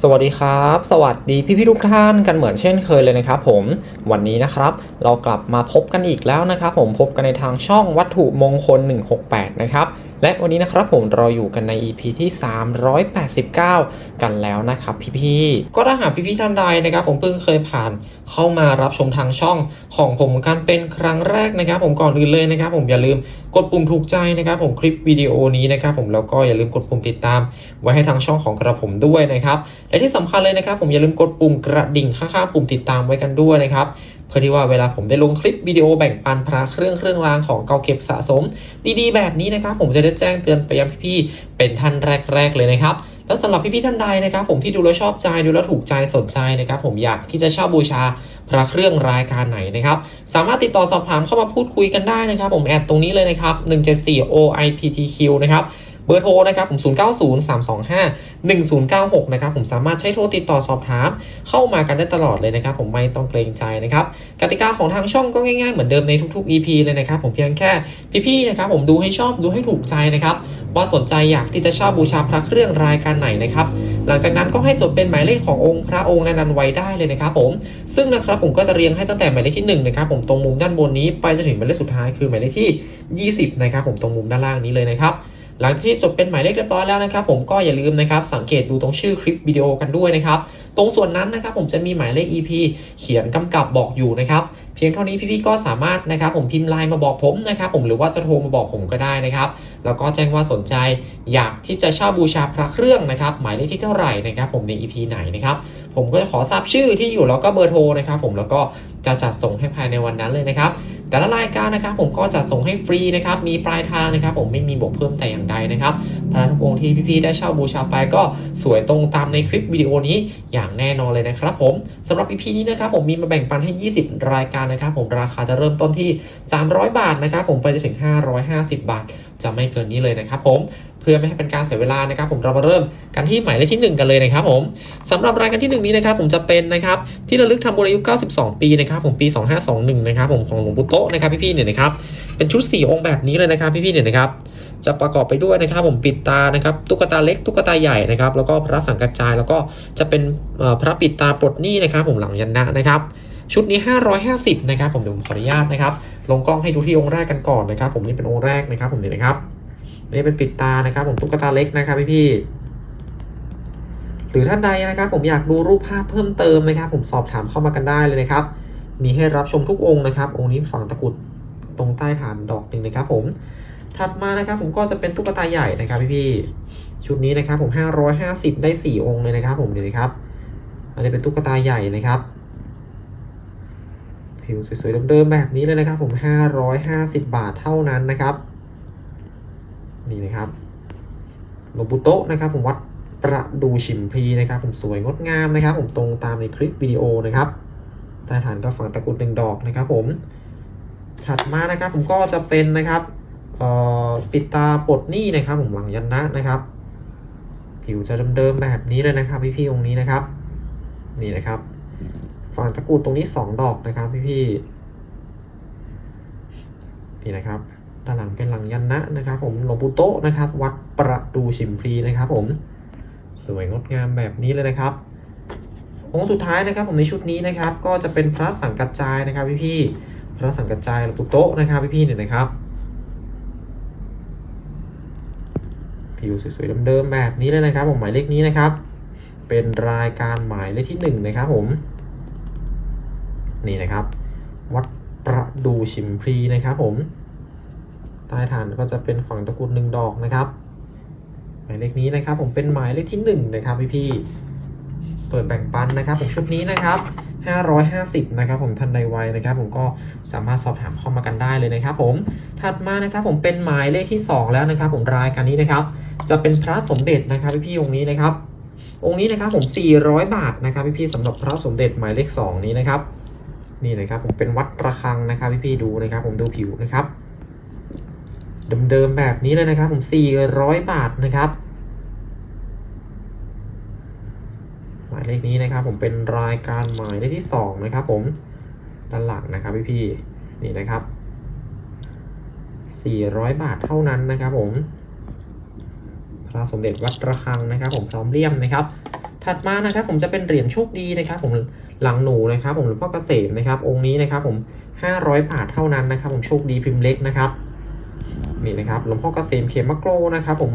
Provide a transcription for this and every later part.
สวัสดีครับ สวัสดีพี่ๆทุกท่านกันเหมือนเช่นเคยเลยนะครับผมวันนี้นะครับเรากลับมาพบกันอีกแล้วนะครับผมพบกันในทางช่องวัตถุมงคล 168 นะครับและวันนี้นะครับผมเราอยู่กันใน EP ที่ 389 กันแล้วนะครับพี่ๆก็ถ้าหากพี่ๆท่านใดนะครับผมเพิ่งเคยผ่านเข้ามารับชมทางช่องของผมกันเป็นครั้งแรกนะครับ ผมก่อนอื่นเลยนะครับ ผมอย่าลืมกดปุ่มถูกใจนะครับ ผมคลิปวิดีโอนี้นะครับผมแล้วก็อย่าลืมกดปุ่มติดตาม ไว้ให้ทางช่องของกระผมด้วยนะครับ และที่สำคัญเลยนะครับ ผมอย่าลืมกดปุ่มกระดิ่งข้างๆปุ่มติดตามไว้กันด้วยนะครับเพื่อที่ว่าเวลาผมได้ลงคลิปวิดีโอแบ่งปันพระเครื่องเครื่องรางของเก่าเก็บสะสม ดีๆ แบบนี้นะครับผมจะได้แจ้งเตือนไปยังพี่ๆเป็นท่านแรก ๆ เลยนะครับแล้วสำหรับพี่ๆท่านใดนะครับ ผมที่ดูแล้วชอบใจดูแล้วถูกใจสนใจนะครับ ผมอยากที่จะเช่าบูชาพระเครื่องรายการไหนนะครับ สามารถติดต่อสอบถามเข้ามาพูดคุยกันได้นะครับ ผมแอดตรงนี้เลยนะครับ 174 OIPTQ นะครับ เบอร์โทรนะครับผม 0903251096 นะครับผมสามารถใช้โทรติดต่อสอบถาม เข้ามากันได้ตลอดเลยนะครับ ผมไม่ต้องเกรงใจนะครับกติกาของทางช่องก็ง่ายๆเหมือนเดิมในทุกๆ EP เลยนะครับ ผมเพียงแค่พี่ๆนะครับผมดูให้ชอบดูให้ถูกใจนะครับว่าสนใจอยากที่จะเช่าบูชาพระเครื่องรายการไหนนะครับหลังจากนั้นก็ให้จดเป็นหมายเลขขององค์พระองค์นั้นๆไว้ได้เลยนะครับผมซึ่งนะครับผมก็จะเรียงให้ตั้งแต่หมายเลขที่1นะครับผมตรงมุมด้านบนนี้ไปจนถึงหมายเลขสุดท้ายคือหมายเลขที่ 20นะครับผมตรงมุมด้านล่างนี้เลยนะครับ หลังที่จดเป็นหมายเลขเรียบร้อยแล้วนะครับ ผมก็อย่าลืมนะครับสังเกตดูตรงชื่อคลิปวิดีโอกันด้วยนะครับ ตรงส่วนนั้นนะครับผมจะมีหมายเลข EP เขียนกำกับบอกอยู่นะครับเพียงเท่านี้พี่ๆก็สามารถนะครับผมพิมพ์ไลน์มาบอกผมนะครับผมหรือว่าจะโทรมาบอกผมก็ได้นะครับแล้วก็แจ้งว่าสนใจอยากที่จะเช่าบูชาพระเครื่องนะครับหมายเลขที่เท่าไหร่นะครับผมใน EP ไหนนะครับผมก็จะขอทราบชื่อที่อยู่แล้วก็เบอร์โทรนะครับผมแล้วก็จะจัดส่งให้ภายในวันนั้นเลยนะครับ แต่ละรายการนะครับผมก็จะส่งให้ฟรีนะครับมีปลายทางนะครับ ผมไม่มีบวกเพิ่มแต่อย่างใดนะครับพระทุกองค์ที่พี่ๆได้เช่าบูชาไปก็สวยตรงตามในคลิปวิดีโอนี้อย่างแน่นอนเลยนะครับผมสำหรับ EP นี้นะครับผมมีมาแบ่งปันให้ 20 รายการนะครับ ผมราคาจะเริ่มต้นที่ 300 บาทนะครับผมไปจนถึง 550 บาท จะไม่เกินนี้เลยนะครับผม เพื่อไม่ให้เป็นการเสียเวลานะครับ ผมเรามาเริ่มกันที่หมายเลขที่ 1 กันเลยนะครับผมสำหรับรายการที่ 1 นี้นะครับผมจะเป็นนะครับที่ระลึกทำบุญอายุ 92 ปีนะครับผมปี 2521 นะครับผมของหลวงปู่โตะนะครับพี่ๆเนี่ยนะครับเป็นชุด 4 องค์แบบนี้เลยนะครับพี่ๆเนี่ยนะครับจะประกอบไปด้วยนะครับผมปิดตานะครับตุ๊กตาเล็กตุ๊กตาใหญ่นะครับแล้วก็พระสังกัจจายแล้วก็จะเป็นพระปิดตาปลดหนี้นะครับผมหลังยันนะนะครับชุดนี้ 550 นะครับผมเดี๋ยวผมขออนุญาตนะครับลงกล้องให้ดูที่องค์แรกกันก่อนนะครับ ผมนี่เป็นองค์แรกนะครับผมนี่นะครับ อันนี่เป็นปิดตานะครับผมตุ๊กตาเล็กนะครับพี่ๆหรือท่านใดนะครับ ผมอยากดูรูปภาพเพิ่มเติมนะครับ ผมสอบถามเข้ามากันได้เลยนะครับ มีให้รับชมทุกองค์นะครับ องค์นี้ฝังตะกุดตรงใต้ฐานดอกหนึ่งนะครับ ผมถัดมานะครับ ผมก็จะเป็นตุ๊กตาใหญ่นะครับพี่ๆชุดนี้นะครับ ผม 550 ได้ 4 องค์เลยนะครับ ผมนี่นะครับ อันนี้เป็นตุ๊กตาใหญ่นะครับ ผิวสวยๆเดิมๆแบบนี้เลยนะครับ ผม 550 บาทเท่านั้นนะครับ นี่นะครับหลวงปู่โตะนะครับผมวัดประดูฉิมพีนะครับ ผมสวยงดงามนะครับ ผมตรงตามในคลิปวิดีโอนะครับใต้ฐานก็ฝังตะกุดหนึ่งดอกนะครับ ผมถัดมานะครับผมก็จะเป็นนะครับอ่อปิดตาปลดหนี้นะครับ ผมหลังยันนะนะครับ ผิวจะเดิมๆแบบนี้เลยนะครับ พี่ๆองค์นี้นะครับ นี่นะครับฝั่งตะกรุดตรงนี้สองดอกนะครับ พี่ๆนี่นะครับ ด้านหลังเป็นหลังยันนะนะครับ ผมหลวงปู่โตนะครับ วัดประดูฉิมพลีนะครับ ผมสวยงดงามแบบนี้เลยนะครับองค์สุดท้ายนะครับ ผมในชุดนี้นะครับ ก็จะเป็นพระสังกัจจายนะครับพี่ๆพระสังกัจจายหลวงปู่โตนะครับพี่ๆเนี่ยนะครับผิวสวยๆเดิมๆแบบนี้เลยนะครับ ผมหมายเลขนี้นะครับ เป็นรายการหมายเลขที่หนึ่งนะครับ ผมนี่นะครับ วัดประดูชิมพลีนะครับผม ใต้ฐานก็จะเป็นฝั่งตะกรุดหนึ่งดอกนะครับ หมายเลขนี้นะครับ ผมเป็นหมายเลขที่หนึ่งนะครับพี่ๆเปิดแบ่งปันนะครับ ผมชุดนี้นะครับ 550 นะครับ ผมทันใดไวนะครับ ผมก็สามารถสอบถามเข้ามากันได้เลยนะครับ ผมถัดมานะครับ ผมเป็นหมายเลขที่ 2 แล้วนะครับ ผมรายการนี้นะครับ จะเป็นพระสมเด็จนะครับพี่ๆองค์นี้นะครับ องค์นี้นะครับผม 400 บาทนะครับพี่ๆสำหรับพระสมเด็จหมายเลข 2 นี้นะครับนี่นะครับผมเป็นวัดประฆังนะครับพี่ๆดูนะครับ ผมดูผิวนะครับ เดิมๆแบบนี้เลยนะครับ ผม 400 บาทนะครับ หมายเลขนี้นะครับ ผมเป็นรายการหมายเลขที่ 2 นะครับ ผมด้านหลังนะครับพี่ๆนี่นะครับ 400 บาทเท่านั้นนะครับผมพระสมเด็จวัดระฆังนะครับ ผมพร้อมเลี่ยมนะครับ ถัดมานะครับ ผมจะเป็นเหรียญโชคดีนะครับ ผมหลังหนูนะครับ ผมหลวงพ่อเกษมนะครับ องค์นี้นะครับ ผม 500 บาทเท่านั้นนะครับ ผมโชคดีพิมพ์เล็กนะครับ นี่นะครับหลวงพ่อเกษมเขมมะโกรนะครับผม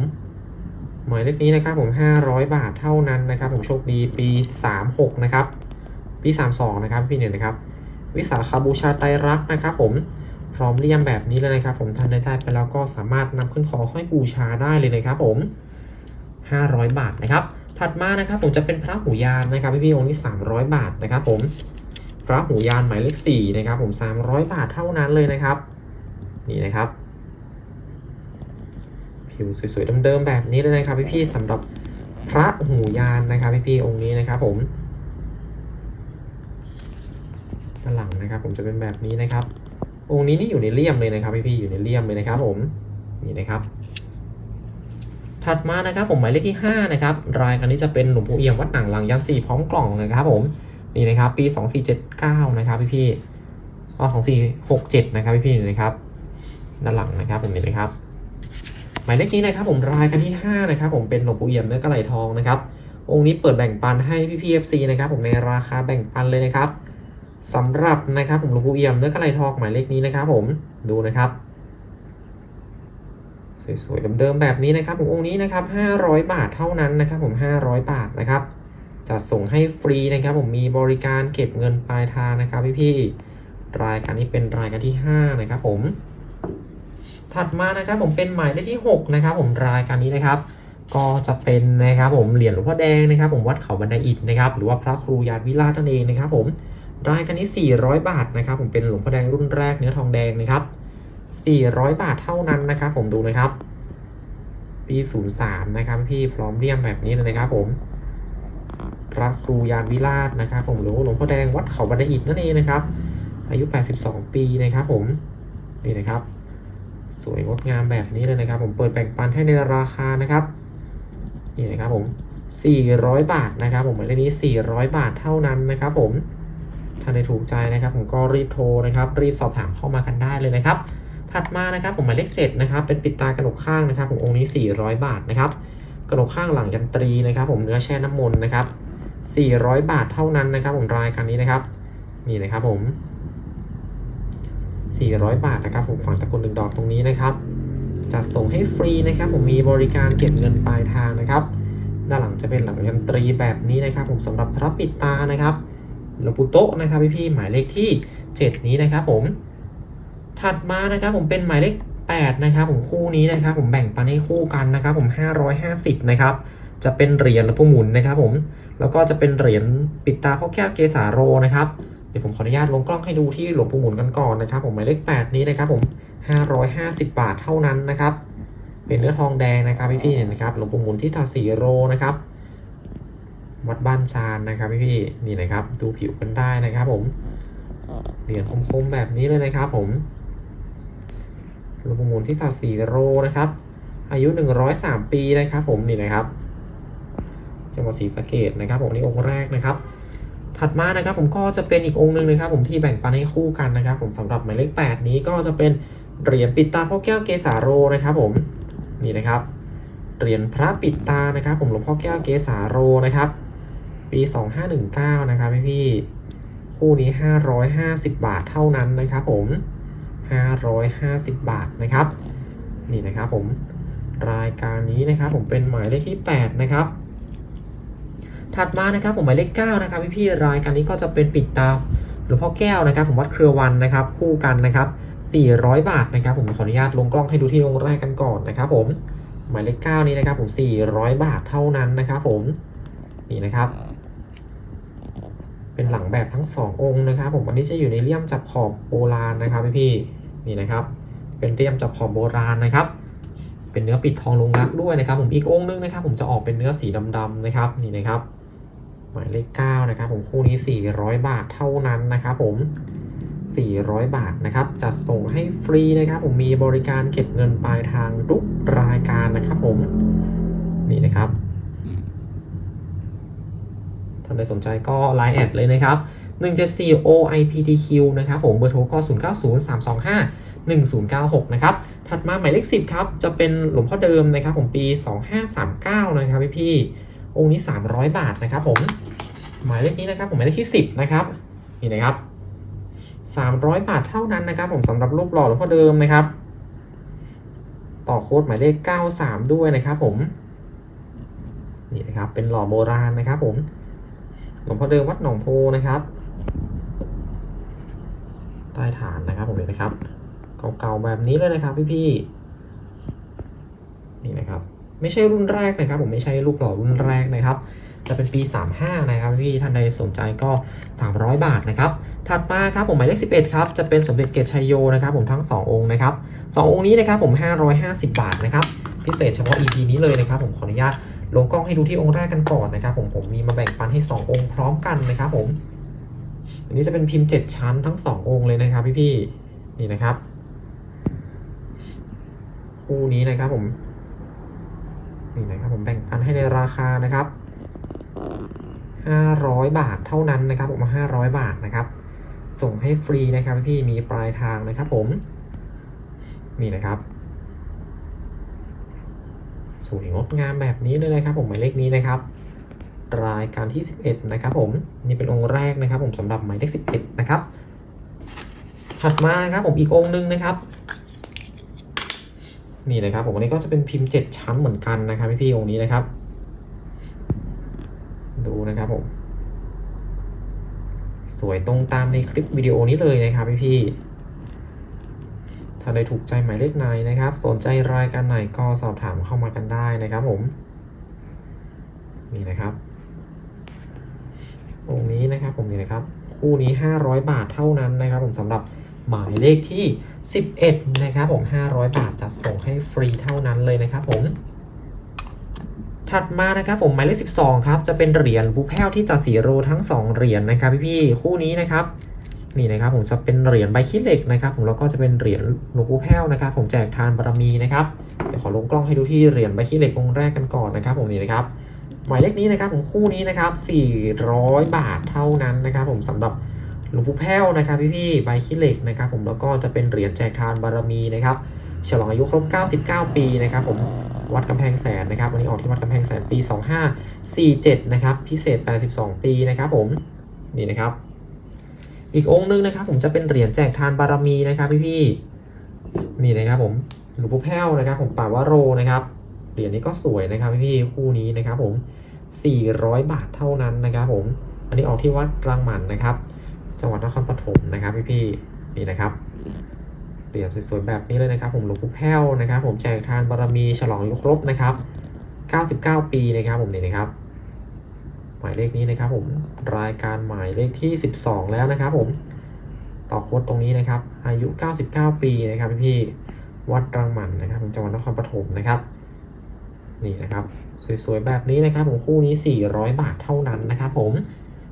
หมายเลขนี้นะครับผม 500 บาทเท่านั้นนะครับ ผมโชคดีปี 36 นะครับ ปี 32 นะครับพี่เนี่ยนะครับ วิสาขาบูชาไตรักษ์นะครับ ผมพร้อมเลี่ยมแบบนี้เลยนะครับ ผมท่านได้ได้ไปแล้วก็สามารถนำขึ้นคอห้อยบูชาได้เลยนะครับ ผม 500 บาทนะครับ ถัดมานะครับ ผมจะเป็นพระหูยานนะครับพี่พี่องค์นี้300 บาทนะครับ ผมพระหูยานหมายเลข4นะครับ ผม 300 บาทเท่านั้นเลยนะครับ นี่นะครับ ผิวสวยๆเดิมๆแบบนี้เลยนะครับพี่ๆสำหรับพระหูยานนะครับพี่ๆองค์นี้นะครับผมด้านหลังนะครับ ผมจะเป็นแบบนี้นะครับ องค์นี้นี่อยู่ในเลี่ยมเลยนะครับพี่ๆอยู่ในเลี่ยมเลยนะครับ ผมนี่นะครับ ถัดมานะครับ ผมหมายเลขที่5นะครับรายการนี้จะเป็นหลวงปู่เอี่ยมวัดหนังหลังยันสี่พร้อมกล่องนะครับ ผมนี่นะครับ ปี 2479นะครับพี่พี่ๆก็2467นะครับพี่พี่ๆนะครับด้านหลังนะครับผมนี่นะครับ หมายเลขนี้นะครับผมรายการที่ 5 นะครับผมเป็นหลวงปู่เอี่ยมเนื้อกระไหลทองนะครับองค์นี้เปิดแบ่งปันให้พี่พีเอฟซีนะครับผมในราคาแบ่งปันเลยนะครับสำหรับนะครับผมหลวงปู่เอี่ยมเนื้อกระไหลทองหมายเลขนี้นะครับผมดูนะครับสวยๆเดิมๆแบบนี้นะครับผมองค์นี้นะครับ500 บาทเท่านั้นนะครับผม500 บาทนะครับจะส่งให้ฟรีนะครับผมมีบริการเก็บเงินปลายทางนะครับพี่ๆรายการนี้เป็นรายการที่ 5 นะครับผม ถัดมานะครับผมเป็นหมายเลขที่ 6 นะครับ ผมรายการนี้นะครับ ก็จะเป็นนะครับผมเหรียญหลวงพ่อแดงนะครับ ผมวัดเขาบันไดอิฐนะครับ หรือว่าพระครูยานวิราชนั่นเองนะครับ ผมรายการนี้ 400 บาทนะครับ ผมเป็นหลวงพ่อแดงรุ่นแรกเนื้อทองแดงนะครับ 400 บาทเท่านั้นนะครับ ผมดูนะครับ ปี 03 นะครับ พี่พร้อมเรียมแบบนี้เลยนะครับ ผมพระครูยานวิราชนะครับ ผมหรือหลวงพ่อแดงวัดเขาบันไดอิฐนั่นเองนะครับ อายุ 82 ปีนะครับ ผมนี่นะครับ สวยงดงามแบบนี้เลยนะครับ ผมเปิดแบ่งปันให้ในราคานะครับนี่นะครับผม 400 บาทนะครับ ผมหมายเลขนี้ 400 บาทเท่านั้นนะครับ ผมถ้าได้ถูกใจนะครับ ผมก็รีบโทรนะครับ รีบสอบถามเข้ามากันได้เลยนะครับ ถัดมานะครับ ผมหมายเลข7นะครับ เป็นปิดตากระหนกข้างนะครับ ผมองค์นี้ 400 บาทนะครับกระหนกข้างหลังยันตรีนะครับ ผมเนื้อแช่น้ำมนต์นะครับ 400 บาทเท่านั้นนะครับ ผมรายการนี้นะครับ นี่นะครับผม 400 บาทนะครับผมฝังตะกรุดหนึ่งดอกตรงนี้นะครับจะส่งให้ฟรีนะครับผมมีบริการเก็บเงินปลายทางนะครับ ด้านหลังจะเป็นหลังยันตรีแบบนี้นะครับ ผมสำหรับพระปิดตานะครับหลวงปู่โตะนะครับพี่ๆหมายเลขที่ 7 นี้นะครับผมถัดมานะครับผมเป็นหมายเลข8นะครับผมคู่นี้นะครับ ผมแบ่งปันให้คู่กันนะครับ ผม 550นะครับจะเป็นเหรียญหลวงปู่หมุนนะครับ ผมแล้วก็จะเป็นเหรียญปิดตาพ่อแก้วเกสาโรนะครับ เดี๋ยวผมขออนุญาตลงกล้องให้ดูที่หลวงปู่หมุนกันก่อนนะครับ ผมหมายเลข8นี้นะครับ ผม550 บาทเท่านั้นนะครับ เป็นเนื้อทองแดงนะครับพี่ๆเนี่นะครับหลวงปู่หมุนที่ทาสีโรนะครับ วัดบ้านชานนะครับพี่ๆนี่นะครับ ดูผิวกันได้นะครับ ผมเหรียญคมๆแบบนี้เลยนะครับ ผมหลวงปู่หมุนที่ทาสีโรนะครับ อายุ 103 ปีนะครับ ผมนี่นะครับจังหวัดศรีสะเกดนะครับ ผมนี่องค์แรกนะครับ ถัดมานะครับผมก็จะเป็นอีกองค์หนึ่งนะครับผมที่แบ่งปันให้คู่กันนะครับผมสำหรับหมายเลข 8 นี้ก็จะเป็นเหรียญปิดตาพ่อแก้วเกสาโรนะครับผมนี่นะครับเหรียญพระปิดตานะครับ ผมหลวงพ่อแก้วเกสาโรนะครับ ปี 2519 นะครับพี่พี่คู่นี้ 550 บาทเท่านั้นนะครับผม 550 บาทนะครับ นี่นะครับผมรายการนี้นะครับผมเป็นหมายเลขที่ 8 นะครับ ถัดมานะครับผมหมายเลข9นะครับพี่พี่รายการนี้ก็จะเป็นปิดตาหลวงพ่อแก้วนะครับ ผมวัดเครือวันนะครับ คู่กันนะครับ 400 บาทนะครับ ผมขออนุญาตลงกล้องให้ดูที่องค์แรกกันก่อนนะครับ ผมหมายเลข9นี้นะครับ ผม 400 บาทเท่านั้นนะครับ ผมนี่นะครับ เป็นหลังแบบทั้ง 2 องค์นะครับ ผมอันนี้จะอยู่ในเลี่ยมจับขอบโบราณนะครับพี่พี่นี่นะครับ เป็นเลี่ยมจับขอบโบราณนะครับ เป็นเนื้อปิดทองลงรักด้วยนะครับ ผมอีกองค์นึงนะครับ ผมจะออกเป็นเนื้อสีดำๆนะครับ นี่นะครับ มายเลข9นะครับผมคู่นี้ 400 บาทเท่านั้นนะครับผม 400 บาทนะครับจะส่งให้ฟรีนะครับ ผมมีบริการเก็บเงินปลายทางทุกรายการนะครับผมนี่นะครับท่านใดสนใจก็ Line แอดเลยนะครับ 174 OIPTQ นะครับผมเบอร์โทรก็ 090325 1096 นะครับ ถัดมาหมายเลข 10 ครับ จะเป็นหลวงพ่อเดิมนะครับ ผมปี 2539 นะครับพี่พี่ องค์นี้ 300 บาทนะครับผมหมายเลขนี้นะครับผมหมายเลขที่ 10 นะครับนี่นะครับ 300 บาทเท่านั้นนะครับ ผมสำหรับรูปหล่อหลวงพ่อเดิมนะครับ ต่อโค้ดหมายเลข 93 ด้วยนะครับผมนี่นะครับเป็นหล่อโบราณนะครับ ผมหลวงพ่อเดิมวัดหนองโพนะครับ ใต้ฐานนะครับผมเห็นนะครับเก่าๆแบบนี้เลยนะครับพี่ๆนี่นะครับ ไม่ใช่รุ่นแรกนะครับ ผมไม่ใช่ลูกหล่อรุ่นแรกนะครับ จะเป็นปี 35 นะครับพี่ท่านใดสนใจก็ 300 บาทนะครับ ถัดมาครับผมหมายเลข 11 ครับ จะเป็นสมเด็จเกตชัยโยนะครับ ผมทั้ง 2 องค์นะครับ 2 องค์นี้นะครับผม 550 บาทนะครับ พิเศษเฉพาะ EP นี้เลยนะครับ ผมขออนุญาตลงกล้องให้ดูที่องค์แรกกันก่อนนะครับ ผมผมมีมาแบ่งปันให้ 2 องค์พร้อมกันนะครับ ผม อันนี้จะเป็นพิมพ์ 7 ชั้นทั้ง 2 องค์เลยนะครับพี่ๆนี่นะครับคู่นี้นะครับผม นี่นะครับผมแบ่งปันให้ในราคานะครับ500 บาทเท่านั้นนะครับผม500 บาทนะครับ ส่งให้ฟรีนะครับพี่มีปลายทางนะครับผม นี่นะครับสวยงดงามแบบนี้เลยนะครับ ผมหมายเลขนี้นะครับ รายการที่ 11 นะครับ ผมนี่เป็นองค์แรกนะครับ ผมสำหรับหมายเลข11 นะครับถัดมานะครับผมอีกองค์หนึงนะครับ นี่นะครับผมอันนี้ก็จะเป็นพิมพ์7ชั้นเหมือนกันนะครับพี่ๆองค์นี้นะครับ ดูนะครับผมสวยตรงตามในคลิปวิดีโอนี้เลยนะครับพี่ๆถ้าได้ถูกใจหมายเลขไหนนะครับ สนใจรายการไหนก็สอบถามเข้ามากันได้นะครับผม นี่นะครับองค์นี้นะครับผมนี่นะครับ คู่นี้ 500 บาทเท่านั้นนะครับ ผมสำหรับหมายเลขที่ 11 นะครับผม 500 บาทจะส่งให้ฟรีเท่านั้นเลยนะครับผม ถัดมานะครับผมหมายเลข 12 ครับ จะเป็นเหรียญบุแพ้วที่ตาสีโรทั้ง 2 เหรียญนะครับพี่ๆคู่นี้นะครับนี่นะครับผมจะเป็นเหรียญใบขี้เหล็กนะครับ ผมแล้วก็จะเป็นเหรียญหลวงปู่แพ้วนะครับ ผมแจกทานบารมีนะครับเดี๋ยวขอลงกล้องให้ดูที่เหรียญใบขี้เหล็กองค์แรกกันก่อนนะครับ ผมนี่นะครับ หมายเลขนี้นะครับผมคู่นี้นะครับ400 บาทเท่านั้นนะครับ ผมสำหรับ หลวงปู่แพ้วนะครับพี่ๆใบขี้เหล็กนะครับผมแล้วก็จะเป็นเหรียญแจกทานบารมีนะครับฉลองอายุครบ 99 ปีนะครับผมวัดกำแพงแสนนะครับวันนี้ออกที่วัดกำแพงแสนปี 2547 นะครับ พิเศษ 82 ปีนะครับผมนี่นะครับ อีกองค์นึงนะครับ ผมจะเป็นเหรียญแจกทานบารมีนะครับพี่ๆนี่นะครับผมหลวงปู่แพ้วนะครับ ผมป่าวโรนะครับเหรียญนี้ก็สวยนะครับพี่ๆคู่นี้นะครับ ผม 400 บาทเท่านั้นนะครับ ผม อันนี้ออกที่วัดรังหมันนะครับ จังหวัดนครปฐมนะครับพี่ๆนี่นะครับเหรียญสวยๆแบบนี้เลยนะครับ ผมหลวงปู่แพ้วนะครับ ผมแจกทานบารมีฉลองยุครบนะครับ 99 ปีนะครับผมนี่นะครับหมายเลขนี้นะครับ ผมรายการหมายเลขที่ 12 แล้วนะครับ ผมต่อโค้ดตรงนี้นะครับ อายุ 99 ปีนะครับพี่ๆวัดรังหมันนะครับจังหวัดนครปฐมนะครับนี่นะครับ สวยๆแบบนี้นะครับผมคู่นี้ 400 บาทเท่านั้นนะครับ ผม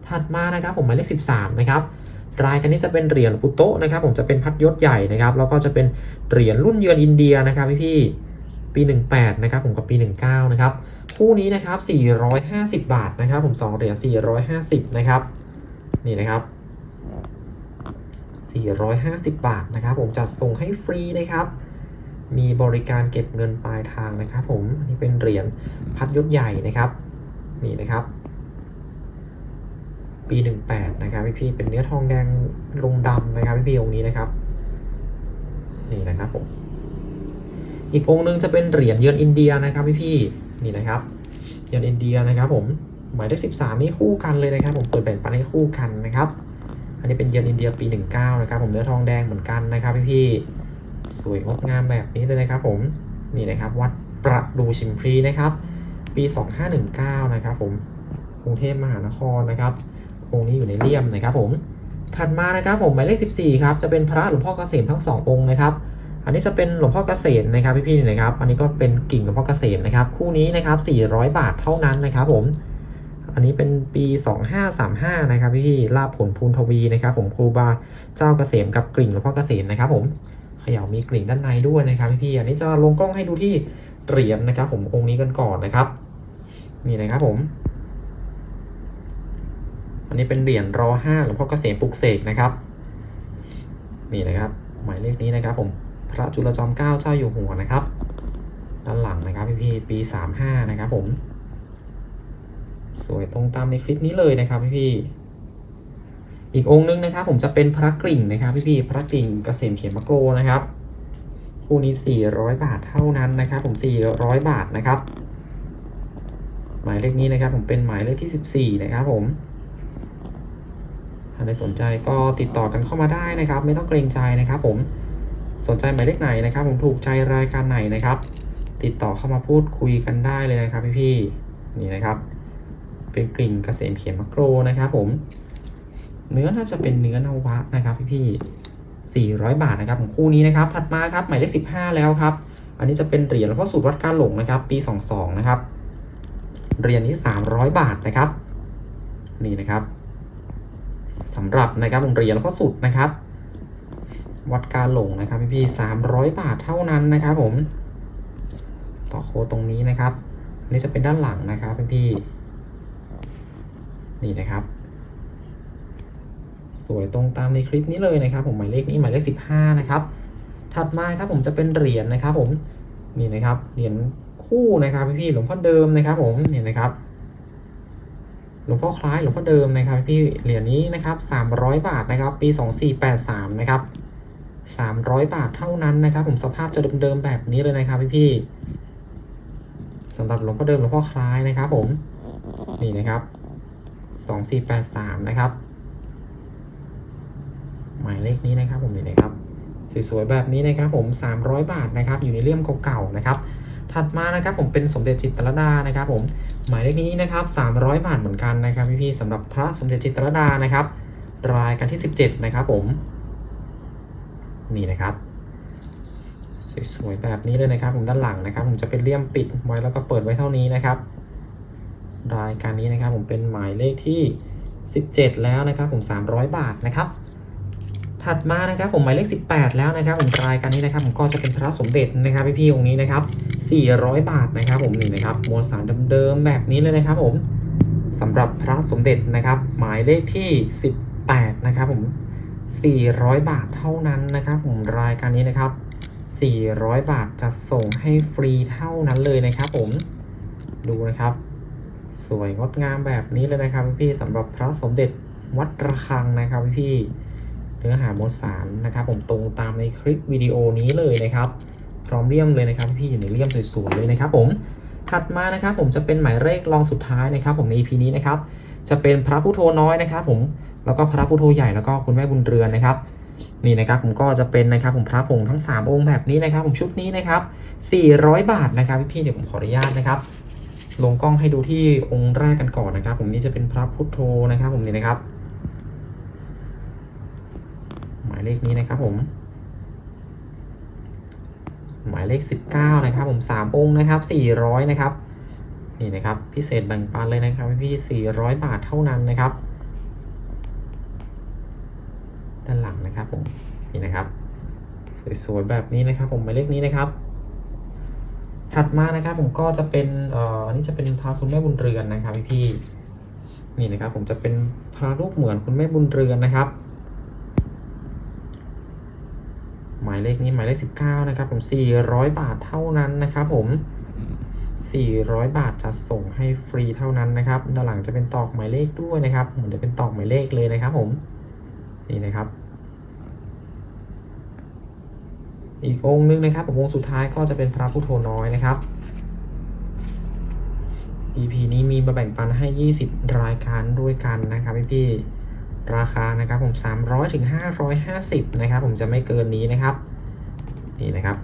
ถัดมานะครับผมหมายเลข 13 นะครับรายการนี้จะเป็นเหรียญปุโตะนะครับผมจะเป็นพัดยศใหญ่นะครับแล้วก็จะเป็นเหรียญรุ่นเยือนอินเดียนะครับพี่ๆปี 18 นะครับผมกับปี 19 นะครับคู่นี้นะครับ 450 บาทนะครับผม2เหรียญ450 นะครับนี่นะครับ 450 บาทนะครับผมจัดส่งให้ฟรีนะครับมีบริการเก็บเงินปลายทางนะครับผมนนี้เป็นเหรียญพัดยศใหญ่นะครับนี่นะครับ ปี 18 นะครับพี่พี่เป็นเนื้อทองแดงลงดำนะครับพี่พี่องค์นี้นะครับ นี่นะครับผมอีกองค์หนึงจะเป็นเหรียญเยือนอินเดียนะครับพี่พี่นี่นะครับเยือนอินเดียนะครับ ผมหมายเลข13 นี่คู่กันเลยนะครับ ผมเปิดแบ่งปันให้คู่กันนะครับ อันนี้เป็นเยือนอินเดียปี 19 นะครับ ผมเนื้อทองแดงเหมือนกันนะครับพี่พี่สวยงดงามแบบนี้เลยนะครับ ผมนี่นะครับ วัดประดูชิมพลีนะครับ ปี 2519 นะครับ ผมกรุงเทพมหานครนะครับ องค์นี้อยู่ในเลี่ยมนะครับผมถัดมานะครับผมหมายเลข 14ครับจะเป็นพระหลวงพ่อเกษมทั้งสององค์นะครับอันนี้จะเป็นหลวงพ่อเกษมนะครับพี่ๆนะครับ อันนี้ก็เป็นกิ่งหลวงพ่อเกษมนะครับคู่นี้นะครับ400 บาทเท่านั้นนะครับผมอันนี้เป็นปี 2535นะครับพี่ๆลาบผลพูนทวีนะครับ ผมครูบาเจ้าเกษมกับกลิ่งหลวงพ่อเกษมนะครับ ผมเขย่ามีกลิ่งด้านในด้วยนะครับพี่ๆอันนี้จะลงกล้องให้ดูที่เหรียญนะครับ ผมองค์นี้กันก่อนนะครับ นี่นะครับผม นนี้เป็นเหรียญรอห้าหลวงพ่อเกษมปลุกเสกนะครับ นี่นะครับ หมายเลขนี้นะครับผม พระจุลจอมเกล้าเจ้าอยู่หัวนะครับ ด้านหลังนะครับพี่พี่ปี35นะครับผม สวยตรงตามในคลิปนี้เลยนะครับพี่พี่ๆอีกองค์นึงนะครับ ผมจะเป็นพระกริ่งนะครับ พี่พี่ๆพระกริ่งเกษมเขียนมะโกนะครับคู่นี้ 400 บาทเท่านั้นนะครับ ผม 400 บาทนะครับ หมายเลขนี้นะครับ ผมเป็นหมายเลขที่ 14 นะครับผม ถ้าใครสนใจก็ติดต่อกันเข้ามาได้นะครับ ไม่ต้องเกรงใจนะครับ ผมสนใจหมายเลขไหนนะครับ ผมถูกใจรายการไหนนะครับ ติดต่อเข้ามาพูดคุยกันได้เลยนะครับพี่ๆนี่นะครับ เป็นกลิ่นเกษมเขียนมะโกรนะครับ ผม เนื้อน่าจะเป็นเนื้อนวะนะครับพี่ๆ400 บาทนะครับของคู่นี้นะครับ ถัดมาครับหมายเลข15 แล้วครับ อันนี้จะเป็นเหรียญหลวงพ่อสูตรวัดการหลงนะครับ ปี 22 นะครับเหรียญนี้300 บาทนะครับ นี่นะครับ สำหรับนะครับเหรียญหลวงพ่อสุดนะครับ วัดการหลงนะครับพี่พี่300บาทเท่านั้นนะครับผมต่อโค้ดตรงนี้นะครับนี่จะเป็นด้านหลังนะครับพี่พี่นี่นะครับ สวยตรงตามในคลิปนี้เลยนะครับ ผมหมายเลขนี้หมายเลข15นะครับ ถัดมาครับผมจะเป็นเหรียญนะครับ ผมนี่นะครับเหรียญคู่นะครับพี่พี่หลวงพ่อเดิมนะครับ ผมนี่นะครับ หลวงพ่อคล้ายหลวงพ่อเดิมนะครับพี่เหรียญนี้นะครับ300 บาทนะครับ ปี 2483นะครับ300 บาทเท่านั้นนะครับ ผมสภาพจะเดิมๆแบบนี้เลยนะครับพี่พี่ๆสำหรับหลวงพ่อเดิมหลวงพ่อคล้ายนะครับ ผมนี่นะครับ 2483นะครับหมายเลขนี้นะครับ ผมนี่นะครับสวยๆแบบนี้นะครับ ผม 300 บาทนะครับ อยู่ในเลี่ยมเก่าๆนะครับ ถัดมานะครับ ผมเป็นสมเด็จจิตรลดานะครับ ผม หมายเลขนี้นะครับ300 บาทเหมือนกันนะครับพี่ๆสำหรับพระสมเด็จจิตรดานะครับ รายการที่ 17 นะครับผมนี่นะครับสวยๆแบบนี้เลยนะครับ ผมด้านหลังนะครับ ผมจะเป็นเลี่ยมปิดไว้แล้วก็เปิดไว้เท่านี้นะครับ รายการนี้นะครับ ผมเป็นหมายเลขที่ 17 แล้วนะครับ ผม 300 บาทนะครับ ถัดมานะครับผมหมายเลข 18 แล้วนะครับผมรายการนี้นะครับผมก็จะเป็นพระสมเด็จนะครับพี่ๆองค์นี้นะครับ 400 บาทนะครับผมนี่นะครับมวลสารเดิมๆแบบนี้เลยนะครับผมสำหรับพระสมเด็จนะครับ หมายเลขที่ 18 นะครับผม400 บาทเท่านั้นนะครับผมรายการนี้นะครับ 400 บาทจะส่งให้ฟรีเท่านั้นเลยนะครับผมดูนะครับ สวยงดงามแบบนี้เลยนะครับพี่ๆสำหรับพระสมเด็จวัดระฆังนะครับพี่ๆ เนื้อหามวลสารนะครับ ผมตรงตามในคลิปวิดีโอนี้เลยนะครับ พร้อมเลี่ยมเลยนะครับ พี่อยู่ในเลี่ยมสวยๆเลยนะครับ ผมถัดมานะครับ ผมจะเป็นหมายเลขรองสุดท้ายนะครับ ผมใน EP นี้นะครับ จะเป็นพระพุทโธน้อยนะครับ ผมแล้วก็พระพุทโธใหญ่แล้วก็คุณแม่บุญเรือนนะครับนี่นะครับผมก็จะเป็นนะครับผมพระผงทั้ง 3 องค์แบบนี้นะครับ ผมชุดนี้นะครับ 400 บาทนะครับพี่ๆเดี๋ยวผมขออนุญาตนะครับ ลงกล้องให้ดูที่องค์แรกกันก่อนนะครับ ผมนี่จะเป็นพระพุทโธนะครับ ผมนี่นะครับ หมาย เลขนี้นะครับผม หมายเลข 19 นะครับ ผม3องค์นะครับ 400 นะครับนี่นะครับพิเศษแบ่งปันเลยนะครับพี่ 400 บาทเท่านั้นนะครับ ด้านหลังนะครับผมนี่นะครับสวยๆแบบนี้นะครับ ผมหมายเลขนี้นะครับ ถัดมานะครับผมก็จะเป็นเอ่ออันนี้จะเป็นพระคุณแม่บุญเรือนนะครับพี่นี่นะครับผมจะเป็นพระรูปเหมือนคุณแม่บุญเรือนนะครับ หมายเลขนี้หมายเลข 19 นะครับ ผม 400 บาทเท่านั้นนะครับผม 400 บาทจะส่งให้ฟรีเท่านั้นนะครับด้านหลังจะเป็นตอกหมายเลขด้วยนะครับเหมือนจะเป็นตอกหมายเลขเลยนะครับผมนี่นะครับ อีกองค์นึงนะครับผมองค์สุดท้ายก็จะเป็นพระพุทโธน้อยนะครับ EP นี้มีมาแบ่งปันให้ 20 รายการด้วยกันนะครับพี่ ราคานะครับผม 300ถึง550 นะครับ ผมจะไม่เกินนี้นะครับ นี่นะครับ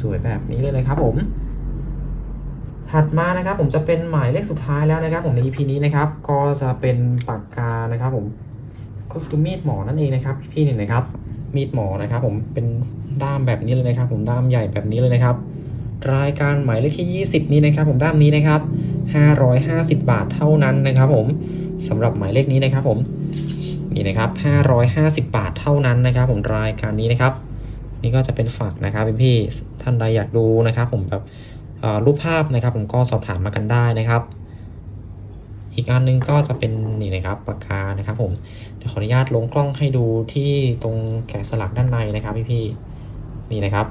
สวยๆแบบนี้เลยนะครับผม ถัดมานะครับผมจะเป็นหมายเลขสุดท้ายแล้วนะครับ ผมใน EP นี้นะครับ ก็จะเป็นปากกานะครับผม ก็คือมีดหมอนั่นเองนะครับ พี่ๆนี่นะครับ มีดหมอนะครับ ผมเป็นด้ามแบบนี้เลยนะครับ ผมด้ามใหญ่แบบนี้เลยนะครับ รายการหมายเลขที่ 20 นี้นะครับ ผมด้ามนี้นะครับ 550 บาทเท่านั้นนะครับผมสำหรับหมายเลขนี้นะครับผมนี่นะครับ550 บาทเท่านั้นนะครับผมรายการนี้นะครับ นี่ก็จะเป็นฝักนะครับพี่ท่านใดอยากดูนะครับผมแบบรูปภาพนะครับ ผมก็สอบถามมากันได้นะครับ อีกอันหนึงก็จะเป็นนี่นะครับปากกานะครับผมเดี๋ยวขออนุญาตลงกล้องให้ดูที่ตรงแกะสลักด้านในนะครับพี่ๆนี่นะครับ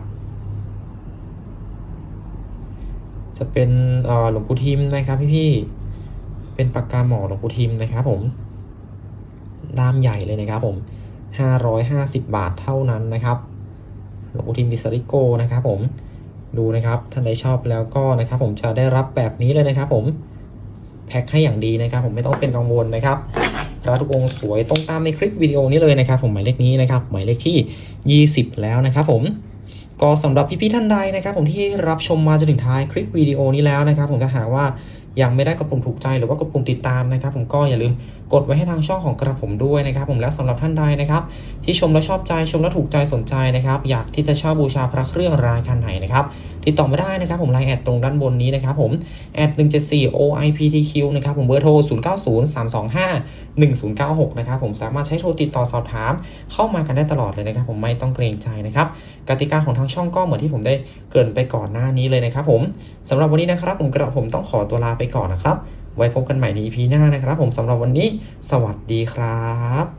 จะเป็นหลวงปู่ทิมนะครับพี่ๆเป็นปากกาหมอหลวงปู่ทิมนะครับผมด้ามใหญ่เลยนะครับผม550 บาทเท่านั้นนะครับหลวงปู่ทิมบิสริโกนะครับผมดูนะครับท่านใดชอบแล้วก็นะครับ ผมจะได้รับแบบนี้เลยนะครับ ผมแพ็คให้อย่างดีนะครับ ผมไม่ต้องเป็นกังวลนะครับพระทุกองค์สวยตรงตามในคลิปวิดีโอนี้เลยนะครับ ผมหมายเลขนี้นะครับ หมายเลขที่ 20 แล้วนะครับผม ก็สำหรับพี่ๆท่านใดนะครับผมที่รับชมมาจนถึงท้ายคลิปวิดีโอนี้แล้วนะครับผมก็หากว่า ยังไม่ได้กดปุ่มถูกใจหรือว่ากดปุ่มติดตามนะครับ ผมก็อย่าลืมกดไว้ให้ทางช่องของกระผมด้วยนะครับ ผมแล้วสำหรับท่านใดนะครับ ที่ชมแล้วชอบใจชมแล้วถูกใจสนใจนะครับ อยากที่จะเช่าบูชาพระเครื่องรายการไหนนะครับติดต่อมาได้นะครับ ผมไลน์แอดตรงด้านบนนี้นะครับผมแอด174 OIPTQ นะครับผมเบอร์โทร 090325 1096 นะครับผมสามารถใช้โทรติดต่อสอบถาม เข้ามากันได้ตลอดเลยนะครับ ผมไม่ต้องเกรงใจนะครับกติกาของทางช่องก็เหมือนที่ผมได้เกรินไปก่อนหน้านี้เลยนะครับ ผมสำหรับวันนี้นะครับ ผมกระผมต้องขอตัวลาไปก่อนนะครับ ไว้พบกันใหม่ใน EP หน้านะครับ ผมสำหรับวันนี้ สวัสดีครับ